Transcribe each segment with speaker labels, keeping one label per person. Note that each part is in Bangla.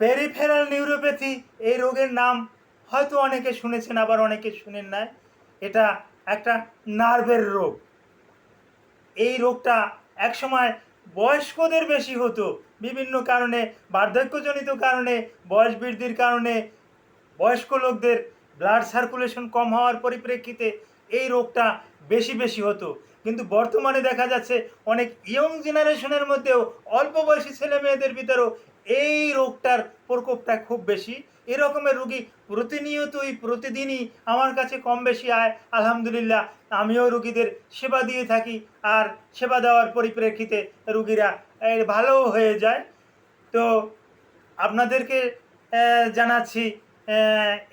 Speaker 1: পেরিফেরাল নিউরোপ্যাথি এই রোগের নাম হয়তো অনেকে শুনেছেন, আবার অনেকে শুনেন নাই। এটা একটা নার্ভের রোগ। এই রোগটা একসময় বয়স্কদের বেশি হতো, বিভিন্ন কারণে, বার্ধক্যজনিত কারণে, বয়স বৃদ্ধির কারণে। বয়স্ক লোকদের ব্লাড সার্কুলেশন কম হওয়ার পরিপ্রেক্ষিতে এই রোগটা বেশি বেশি হতো। কিন্তু বর্তমানে দেখা যাচ্ছে, অনেক ইয়ং জেনারেশনের মধ্যেও অল্প বয়সী ছেলে মেয়েদের ভিতরেও এই রোগটার প্রকোপটা খুব বেশি। এরকমের রুগী প্রতিনিয়তই, প্রতিদিনই আমার কাছে কম বেশি আয়। আলহামদুলিল্লাহ, আমিও রুগীদের সেবা দিয়ে থাকি আর সেবা দেওয়ার পরিপ্রেক্ষিতে রুগীরা ভালোও হয়ে যায়। তো আপনাদেরকে জানাচ্ছি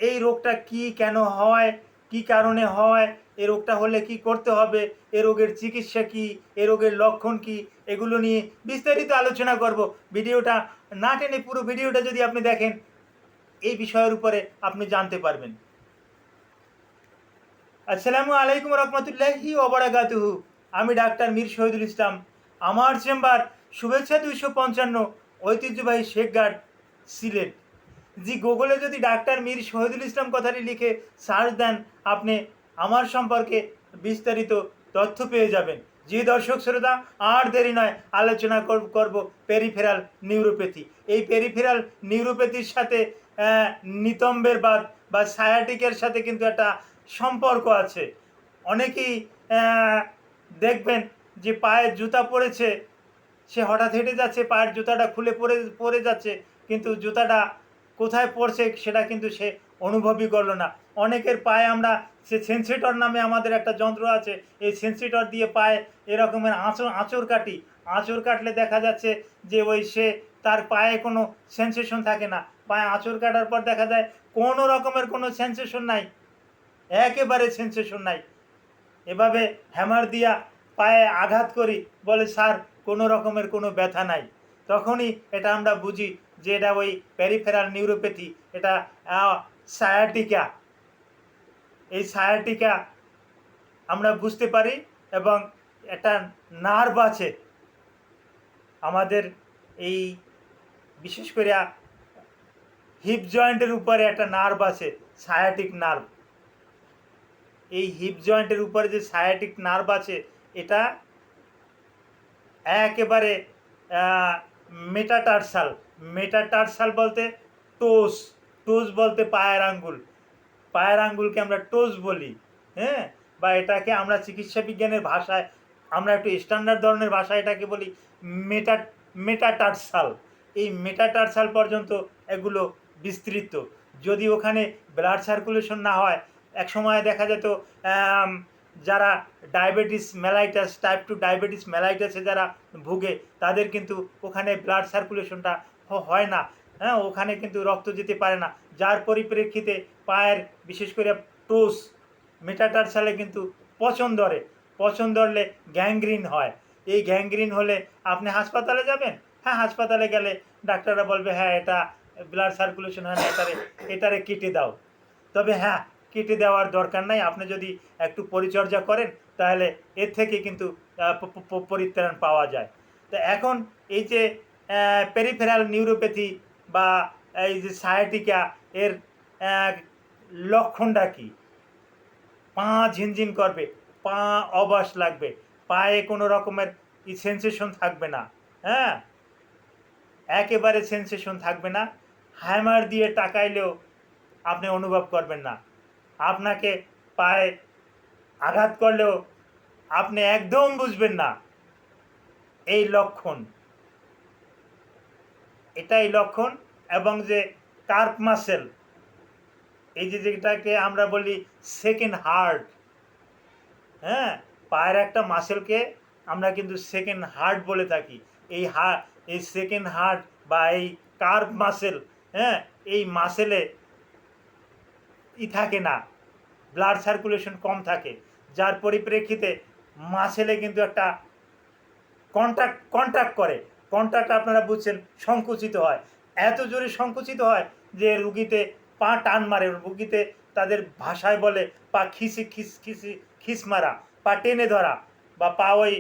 Speaker 1: এই রোগটা কি কেন হয়, কি কারণে হয় এই রোগটা হলে কি করতে হবে? এ রোগের চিকিৎসা কি? এ রোগের লক্ষণ কি? এগুলো নিয়ে বিস্তারিত আলোচনা করব। ভিডিওটা না টেনে পুরো ভিডিওটা যদি আপনি দেখেন, এই বিষয়ের উপরে আপনি জানতে পারবেন। আসসালামু আলাইকুম রহমতুল্লাহি ওবরাকাতুহু। আমি ডাক্তার মীর শহীদুল ইসলাম। আমার চেম্বার শুভেচ্ছা দুইশো পঞ্চান্ন ঐতিহ্যবাহী শেখঘাট সিলেট। জি, গুগলে যদি ডাক্তার মীর শহীদুল ইসলাম কথাটি লিখে সার্চ দেন, আপনি আমার সম্পর্কে বিস্তারিত তথ্য পেয়ে যাবেন। জি দর্শক শ্রোতা, আর দেরি নয়, আলোচনা কর- করব পেরিফেরাল নিউরোপ্যাথি। এই পেরিফেরাল নিউরোপ্যাথির সাথে নিতম্বের বাদ বা সায়াটিকের সাথে কিন্তু একটা সম্পর্ক আছে। অনেকেই দেখবেন যে পায়ের জুতা পরেছে সে হঠাৎ হেঁটে যাচ্ছে, পায়ের জুতাটা খুলে পড়ে পড়ে যাচ্ছে, কিন্তু জুতাটা কোথায় পড়ছে সেটা কিন্তু সে অনুভবই করল না। অনেকের পায়ে আমরা, সে সেন্সিটর নামে আমাদের একটা যন্ত্র আছে, এই সেন্সিটর দিয়ে পায়ে এরকমের আঁচড় আঁচড় কাটি। আঁচড় কাটলে দেখা যাচ্ছে যে ওই সে, তার পায়ে কোনো সেন্সেশন থাকে না। পায়ে আঁচড় কাটার পর দেখা যায় কোনো রকমের কোনো সেন্সেশন নাই। একেবারে সেন্সেশন নাই। এভাবে হ্যামার দিয়া পায়ে আঘাত করি বলে, স্যার, কোনো রকমের কোনো ব্যথা নাই। তখনই এটা আমরা বুঝি যে এটা ওই প্যারিফেরাল নিউরোপ্যাথি এটা সায়াটিকা এই সায়াটিকা আমরা বুঝতে পারি এবং একটা নার্ভ আছে। আমাদের এই, বিশেষ করে হিপ জয়েন্টের উপরে একটা নার্ভ আছে সায়াটিক নার্ভ এই হিপ জয়েন্টের উপরে যে সায়াটিক নার্ভ আছে, এটা একেবারে মেটাটার্সাল মেটাটার্সাল বলতে টোস টোস বলতে পায়ের আঙ্গুল। পায়ের আঙ্গুলকে আমরা টোস বলি হ্যাঁ? বা এটাকে আমরা চিকিৎসা বিজ্ঞানের ভাষায়, আমরা একটু স্ট্যান্ডার্ড ধরনের ভাষায় এটাকে বলি মেটা মেটাটার্সাল এই মেটাটার্সাল পর্যন্ত এগুলো বিস্তৃত। যদি ওখানে ব্লাড সার্কুলেশন না হয় এক সময় দেখা যেত যারা diabetes mellitus, type two diabetes মেলাইটাসে যারা ভুগে, তাদের কিন্তু ওখানে ব্লাড সার্কুলেশনটা হয় না। হ্যাঁ ওখানে কিন্তু রক্ত যেতে পারে না। যার পরিপ্রেক্ষিতে পায়ের, বিশেষ করে টোস, মেটাটার্সালে কিন্তু পচন ধরে। পচন ধরলে গ্যাংগ্রিন হয়। এই গ্যাংগ্রিন হলে আপনি হাসপাতালে যাবেন? হ্যাঁ হাসপাতালে গেলে ডাক্তাররা বলবে হ্যাঁ এটা ব্লাড সার্কুলেশন হয় না, এটারে এটারে কেটে দাও। তবে হ্যাঁ কেটে দেওয়ার দরকার নাই। আপনি যদি একটু পরিচর্যা করেন, তাহলে এর থেকে কিন্তু পরিত্রাণ পাওয়া যায়। তো এখন এই যে পেরিফেরাল নিউরোপ্যাথি বা এই যে সায়াটিকা এর লক্ষণটা কি? পা ঝিনঝিন করবে, পা অবাস লাগবে, পায়ে কোনো রকমের সেন্সেশন থাকবে না হ্যাঁ? একেবারে সেন্সেশন থাকবে না হ্যামার দিয়ে টাকাইলেও আপনি অনুভব করবেন না। আপনাকে পায়ে আঘাত করলেও আপনি একদম বুঝবেন না। এই লক্ষণ এটাই লক্ষণ এবং যে কার্প মাসেল, এই যে যেটাকে আমরা বলি সেকেন্ড হার্ট হ্যাঁ? পায়ের একটা মাসেলকে আমরা কিন্তু সেকেন্ড হার্ট বলে থাকি। এই হার্ট এই সেকেন্ড হার্ট বা এই কার্ভ মাসেল হ্যাঁ? এই মাসেলে ই থাকে না ব্লাড সার্কুলেশন কম থাকে। যার পরিপ্রেক্ষিতে মাসেলে কিন্তু একটা কন্ট্যাক্ট কন্ট্যাক্ট করে। কন্ট্যাক্ট আপনারা বুঝছেন, সংকুচিত হয়। এত জোরে সংকুচিত হয় যে রুগীতে পা টান মারে, রুগীতে তাদের ভাষায় বলে, পা খিসি, খিস খিসি, খিস মারা, পা টেনে ধরা বা পা ওই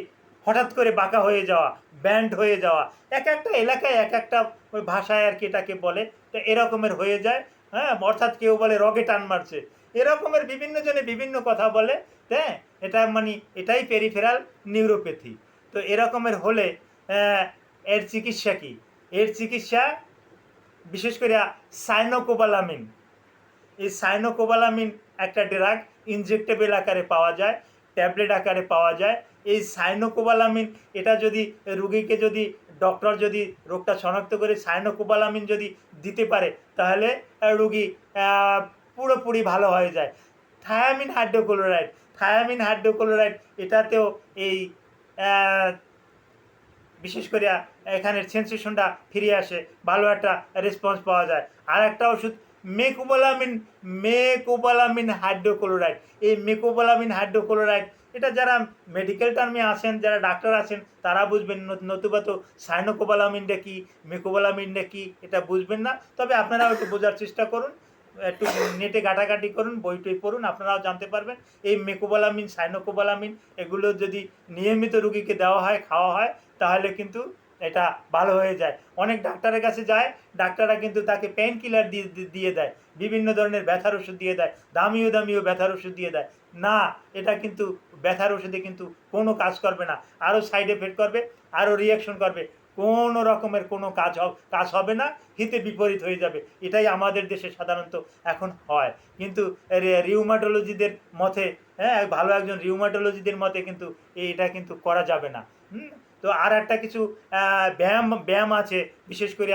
Speaker 1: হঠাৎ করে বাঁকা হয়ে যাওয়া ব্যান্ড হয়ে যাওয়া, এক একটা এলাকায় এক একটা ওই ভাষায় আর কি এটাকে বলে। তো এরকমের হয়ে যায় হ্যাঁ অর্থাৎ কেউ বলে রগে টান মারছে। এরকমের বিভিন্ন জনে বিভিন্ন কথা বলে হ্যাঁ এটা মানে এটাই পেরিফেরাল নিউরোপ্যাথি তো এরকমের হলে এর চিকিৎসা কি? এর চিকিৎসা বিশেষ করে সাইনোকোবালামিন। এই সাইনোকোবালামিন একটা ড্রাগ ইনজেক্টেবল আকারে পাওয়া যায়, ট্যাবলেট আকারে পাওয়া যায়। এই সাইনোকোবালামিন, এটা যদি রুগীকে যদি ডক্টর যদি রোগটা শনাক্ত করে সাইনোকোবালামিন যদি দিতে পারে, তাহলে রুগী পুরোপুরি ভালো হয়ে যায়। থায়ামিন হাইড্রোক্লোরাইড থায়ামিন হাইড্রোক্লোরাইড, এটাতেও এই বিশেষ করে এখানের সেন্সেশনটা ফিরে আসে, ভালো একটা রেসপন্স পাওয়া যায়। আর একটা ওষুধ মেকোবালামিন মেকোবালামিন হাইড্রোক্লোরাইড এই মেকোবালামিন হাইড্রোক্লোরাইড এটা যারা মেডিকেল টার্মে আসেন যারা ডাক্তার আছেন, তারা বুঝবেন নত- নতুবা তো সাইনোকোবালামিনটা কি মেকোবালামিনটা কি, এটা বুঝবেন না। তবে আপনারাও একটু বোঝার চেষ্টা করুন। একটু নেটে ঘাটাঘাটি করুন, বই টই পড়ুন, আপনারাও জানতে পারবেন। এই মেকোবালামিন, সাইনোকোবালামিন, এগুলো যদি নিয়মিত রুগীকে দেওয়া হয়, খাওয়া হয়, তাহলে কিন্তু এটা ভালো হয়ে যায়। অনেক ডাক্তারের কাছে যায়, ডাক্তাররা কিন্তু তাকে পেন কিলার দিয়ে- দিয়ে দেয়, বিভিন্ন ধরনের ব্যথার ওষুধ দিয়ে দেয়, দামিও দামিও ব্যথার ওষুধ দিয়ে দেয়। না, এটা কিন্তু, ব্যথার ওষুধে কিন্তু কোনো কাজ করবে না, আরও সাইড এফেক্ট করবে, আরও রিয়াকশন করবে। কোনো রকমের কোনো কাজ কাজ হবে না, হিতে বিপরীত হয়ে যাবে। এটাই আমাদের দেশে সাধারণত এখন হয়। কিন্তু রিউমাটোলজিদের মতে হ্যাঁ ভালো একজন রিউমাটোলজিদের মতে কিন্তু এটা কিন্তু করা যাবে না? তো আর একটা কিছু ব্যায়াম ব্যায়াম আছে। বিশেষ করে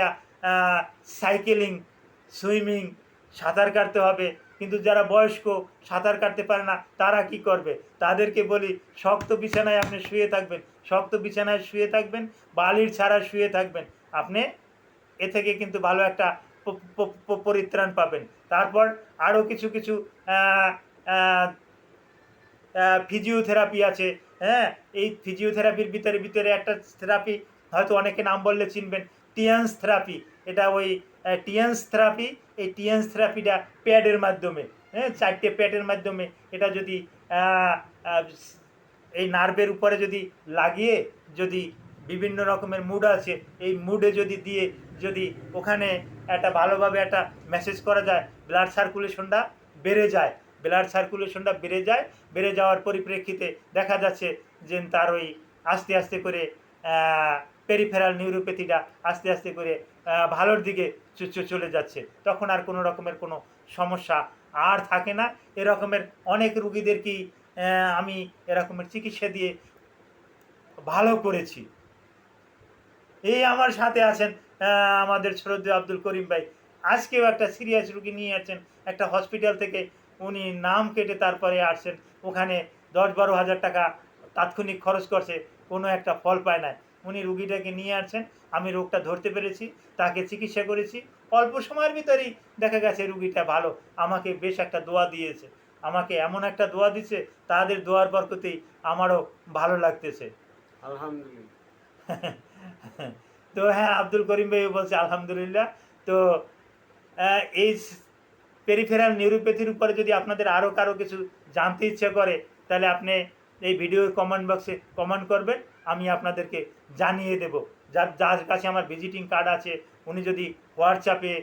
Speaker 1: সাইকেলিং সুইমিং সাঁতার কাটতে হবে। কিন্তু যারা বয়স্ক, সাঁতার কাটতে পারে না, তারা কি করবে? তাদেরকে বলি, শক্ত বিছানায় আপনি শুয়ে থাকবেন। শক্ত বিছানায় শুয়ে থাকবেন, বালির ছাড়া শুয়ে থাকবেন। আপনি এ থেকে কিন্তু ভালো একটা পরিত্রাণ পাবেন। তারপর আরও কিছু কিছু ফিজিওথেরাপি আছে। হ্যাঁ এই ফিজিওথেরাপির ভিতরে ভিতরে একটা থেরাপি হয়তো অনেকে নাম বললে চিনবেন টিয়ান্স থেরাপি এটা ওই টিয়ান্স থেরাপি এই টিয়ান্স থেরাপিটা প্যাডের মাধ্যমে হ্যাঁ চারটে প্যাডের মাধ্যমে এটা যদি এই নার্ভের উপরে যদি লাগিয়ে যদি বিভিন্ন রকমের মুড আছে, এই মুডে যদি দিয়ে যদি ওখানে একটা ভালোভাবে একটা মেসেজ করা যায় ব্লাড সার্কুলেশনটা বেড়ে যায় ব্লাড সার্কুলেশনটা বেড়ে যায়, বেড়ে যাওয়ার পরিপ্রেক্ষিতে দেখা যাচ্ছে যে তার ওই আস্তে আস্তে করে পেরিফেরাল নিউরোপ্যাথিটা আস্তে আস্তে করে ভালোর দিকে চলে যাচ্ছে। তখন আর কোনো রকমের কোনো সমস্যা আর থাকে না। এরকমের অনেক রুগীদেরকেই আমি এরকমের চিকিৎসা দিয়ে ভালো করেছি। এই আমার সাথে আছেন আমাদের শ্রদ্ধেয় আব্দুল করিম ভাই। আজকেও একটা সিরিয়াস রুগী নিয়ে আসছেন, একটা হসপিটাল থেকে। উনি নাম কেটে তারপরে আসছেন। ওখানে দশ বারো হাজার টাকা তাৎক্ষণিক খরচ করছে, কোনো একটা ফল পায় না। উনি রুগীটাকে নিয়ে আসছেন। আমি রোগটা ধরতে পেরেছি তাকে চিকিৎসা করেছি। অল্প সময়ের ভিতরেই দেখা গেছে রুগীটা ভালো। আমাকে বেশ একটা দোয়া দিয়েছে। আমাকে এমন একটা দোয়া দিচ্ছে তাদের দোয়ার বরকতেই আমারও ভালো লাগতেছে।
Speaker 2: আলহামদুলিল্লাহ।
Speaker 1: তো হ্যাঁ আব্দুল করিম ভাই বলছে আলহামদুলিল্লাহ। তো এই পেরিফেরাল নিউরোপ্যাথির উপরে যদি আপনাদের আরও কারও কিছু জানতে ইচ্ছে করে তাহলে আপনি এই ভিডিওর কমেন্ট বক্সে কমেন্ট করবেন। আমি আপনাদেরকে জানিয়ে দেব। যার যার কাছে আমার ভিজিটিং কার্ড আছে, উনি যদি হোয়াটসঅ্যাপে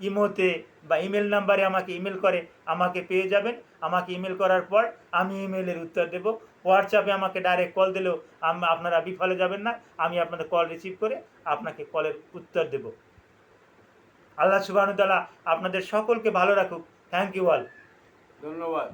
Speaker 1: ইমোতে বা ইমেল নাম্বারে আমাকে ইমেল করে, আমাকে পেয়ে যাবেন। আমাকে ইমেল করার পর আমি ইমেলের উত্তর দেব। হোয়াটসঅ্যাপে আমাকে ডাইরেক্ট কল দিলেও আপনারা বিফলে যাবেন না। আমি আপনাদের কল রিসিভ করে আপনাকে কলের উত্তর দেব। আল্লাহ সুবাহতাল্লাহ আপনাদের সকলকে ভালো রাখুক। থ্যাংক ইউ অল
Speaker 2: ধন্যবাদ।